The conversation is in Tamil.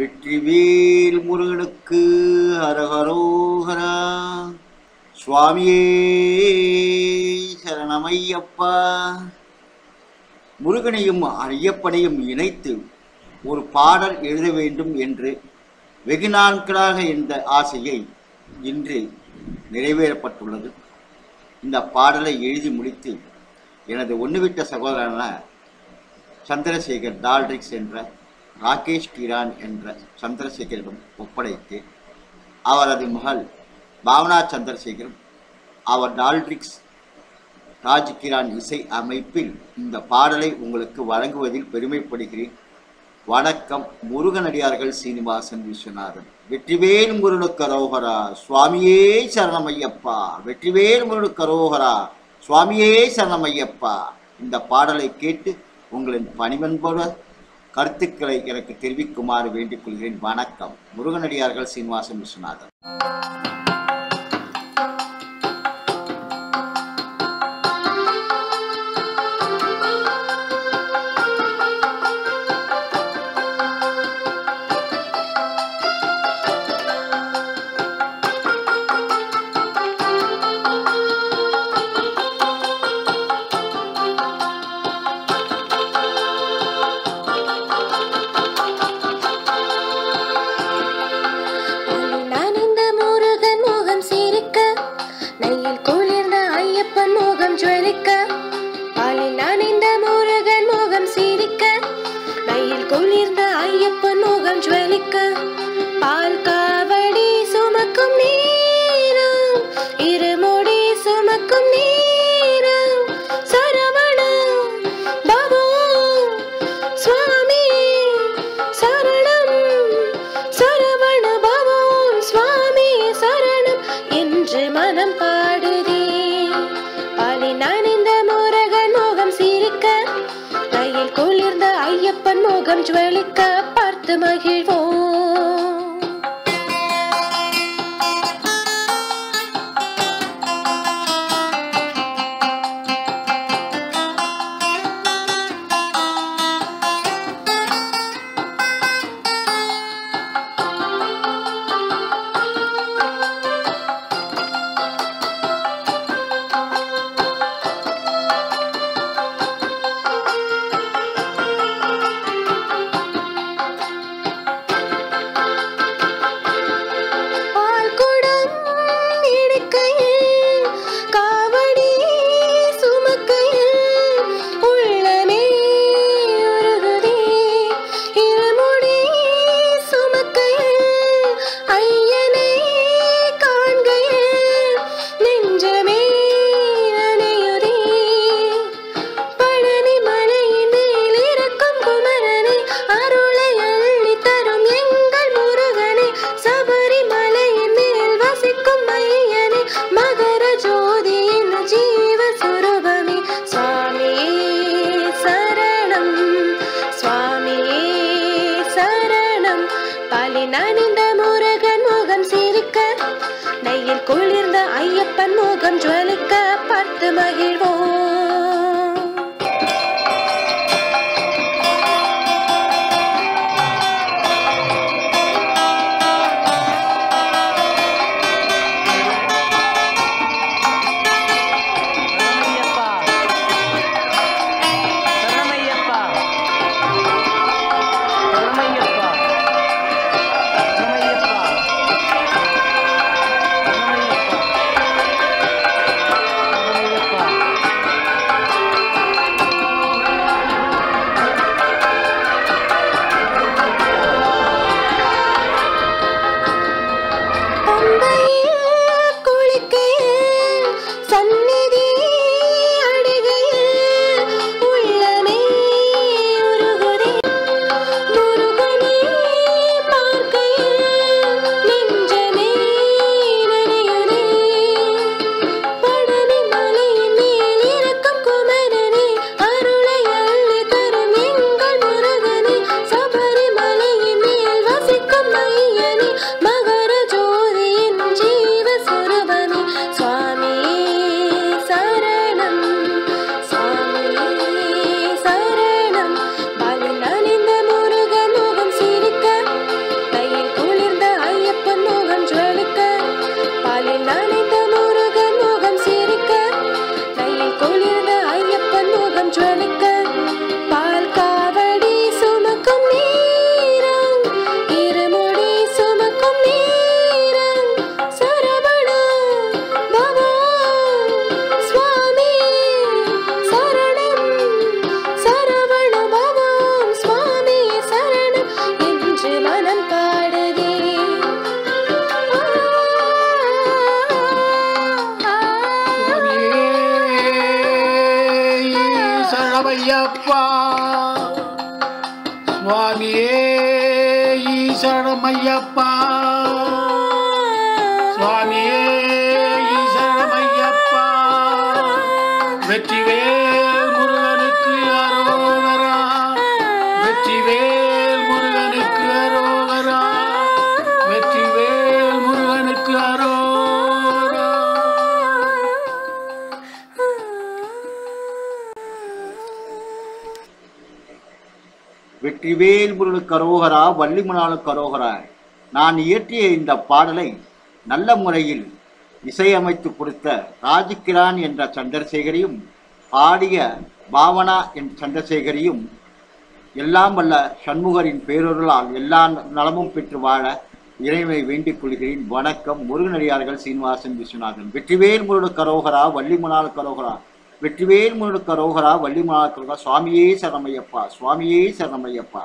வெற்றிவேல் முருகனுக்கு ஹரஹரோஹரா சுவாமியே சரணமையப்பா. முருகனையும் ஐயப்பனையும் இணைத்து ஒரு பாடல் எழுத வேண்டும் என்று வெகு நாட்களாக இந்த ஆசையை இன்று நிறைவேறப்பட்டுள்ளது. இந்த பாடலை எழுதி முடித்து எனது ஒன்றுவிட்ட சகோதரனான சந்திரசேகர் டால்ரிக்ஸ் என்ற ராகேஷ் கிரான் என்ற சந்திரசேகரிடம் ஒப்படைத்து அவரது மகள் பாவனா சந்திரசேகரும் அவர் டால்ட்ரிக்ஸ் ராஜ் கிரான் இசை அமைப்பில் இந்த பாடலை உங்களுக்கு வழங்குவதில் பெருமைப்படுகிறேன். வணக்கம் முருகனடியார்கள் சீனிவாசன் விஸ்வநாதன். வெற்றிவேல் முருணு கரோகரா சுவாமியே சரணமையப்பா. வெற்றிவேல் முருணு கரோகரா சுவாமியே சரணமையப்பா. இந்த பாடலை கேட்டு உங்களின் பணிவன்போட கருத்துக்களை எனக்கு தெரிவிக்குமாறு வேண்டிக் கொள்கிறேன். வணக்கம். முருகனடியார்கள் சீனிவாசன் விஸ்வநாதன். முகம் பால் காவடி சுமக்கும் நேரம் இருமுடி சுமக்கும் நேரம். சரவணம் பாபு சுவாமி சரணம். சரவண பவன் சுவாமி சரணம். என்று மனம் பாடுதே. பாலி நனைந்த முருகன் முகம் சிரிக்க கையில் குளிர்ந்த ஐயப்பன் முகம் ஜுவலிக்க பார்த்து மகிழ்வோம். பன்முகம் ஜுவலிக்க பார்த்து மகிழ்வோம். சுவாமியே ஈசனமையப்பா சுவாமியே ஈசனமையப்பா வெற்றிவேல் முருகன் வெற்றிவேல் முருகனு கரோகரா வள்ளிமணாலு கரோகரா நான் இயற்றிய இந்த பாடலை நல்ல முறையில் இசையமைத்து கொடுத்த ராஜிக்கிரான் என்ற சந்திரசேகரையும் பாடிய பாவனா என் சந்திரசேகரையும் எல்லாம் வல்ல சண்முகரின் பேரொருளால் எல்லா நலமும் பெற்று வாழ இறைவனை வேண்டிக் கொள்கிறேன். வணக்கம். முருகனடியார்கள் சீனிவாசன் விஸ்வநாதன். வெற்றிவேல் முருடு கரோகரா வள்ளிமணால் கரோகரா வெற்றிவேல் முருடு கரோகரா வள்ளிமணால் கரோகரா சுவாமியே சரணமையப்பா சுவாமியே சரணமையப்பா.